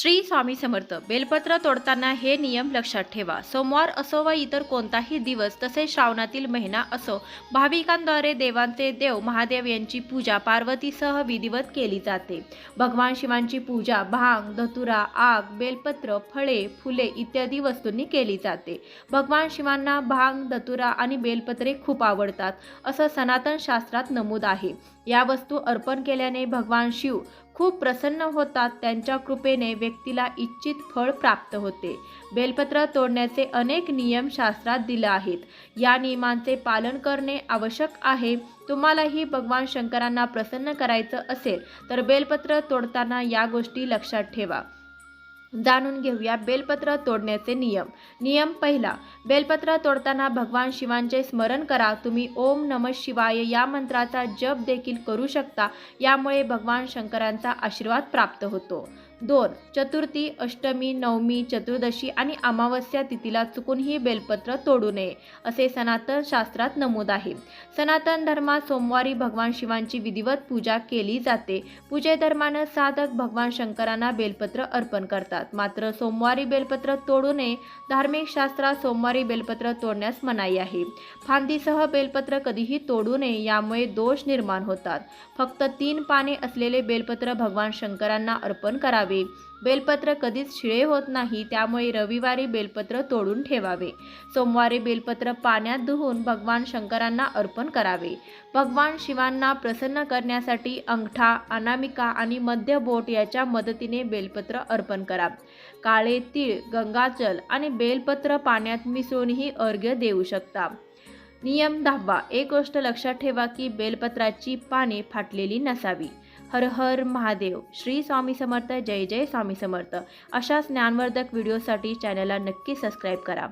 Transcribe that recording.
श्री स्वामी समर्थ बेलपत्र तोडताना हे नियम लक्षात ठेवा. सोमवार असो व इतर कोणताही दिवस तसेच श्रावणातील महिना असो भाविकांद्वारे देवांचे देव महादेव यांची पूजा पार्वतीसह विधिवत केली जाते. भगवान शिवांची पूजा भांग धतुरा आग बेलपत्र फळे फुले इत्यादी वस्तूंनी केली जाते. भगवान शिवांना भांग धतुरा आणि बेलपत्रे खूप आवडतात असं सनातन शास्त्रात नमूद आहे. या वस्तू अर्पण केल्याने भगवान शिव खूप प्रसन्न होतात. त्यांच्या कृपेने व्यक्तीला इच्छित फळ प्राप्त होते. बेलपत्र तोडण्याचे अनेक नियम शास्त्रात दिले आहेत. या नियमांचे पालन करणे आवश्यक आहे. तुम्हालाही भगवान शंकरांना प्रसन्न करायचं असेल तर बेलपत्र तोडताना या गोष्टी लक्षात ठेवा. जाणून घेऊया बेलपत्र तोडण्याचे नियम. नियम पहिला बेलपत्र तोडताना भगवान शिवांचे स्मरण करा. तुम्ही ओम नम शिवाय या मंत्राचा जप देखील करू शकता. यामुळे भगवान शंकरांचा आशीर्वाद प्राप्त होतो. दोन चतुर्थी अष्टमी नवमी चतुर्दशी आणि अमावस्या तिथीला चुकूनही बेलपत्र तोडू नये असे सनातन शास्त्रात नमूद आहे. सनातन धर्मात सोमवारी भगवान शिवांची विधिवत पूजा केली जाते. पूजेदरम्यान साधक भगवान शंकरांना बेलपत्र अर्पण करतात. मात्र सोमवारी बेलपत्र तोडू नये धार्मिक शास्त्रात सोमवारी बेलपत्र तोडण्यास मनाई आहे. फांदीसह बेलपत्र कधीही तोडू नये यामुळे दोष निर्माण होतात. फक्त तीन पाने असलेले बेलपत्र भगवान शंकरांना अर्पण करावे. बेलपत्र कधीच शिळे होत नाही त्यामुळे रविवारी बेलपत्र तोडून ठेवावे. सोमवारी बेलपत्र पाण्यात धुवून भगवान शंकरांना अर्पण करावे. भगवान शिवांना प्रसन्न करण्यासाठी अंगठा अनामिका आणि मध्य बोट याच्या मदतीने बेलपत्र अर्पण करा. काळे तीळ गंगाजल आणि बेलपत्र पाण्यात मिसळूनही अर्घ्य देऊ शकता. नियम दहावा एक गोष्ट लक्षात ठेवा की बेलपत्राची पाने फाटलेली नसावी. हर हर महादेव. श्री स्वामी समर्थ. जय जय स्वामी समर्थ. अशाच ज्ञानवर्धक व्हिडिओसाठी चॅनलला नक्की सबस्क्राईब करा.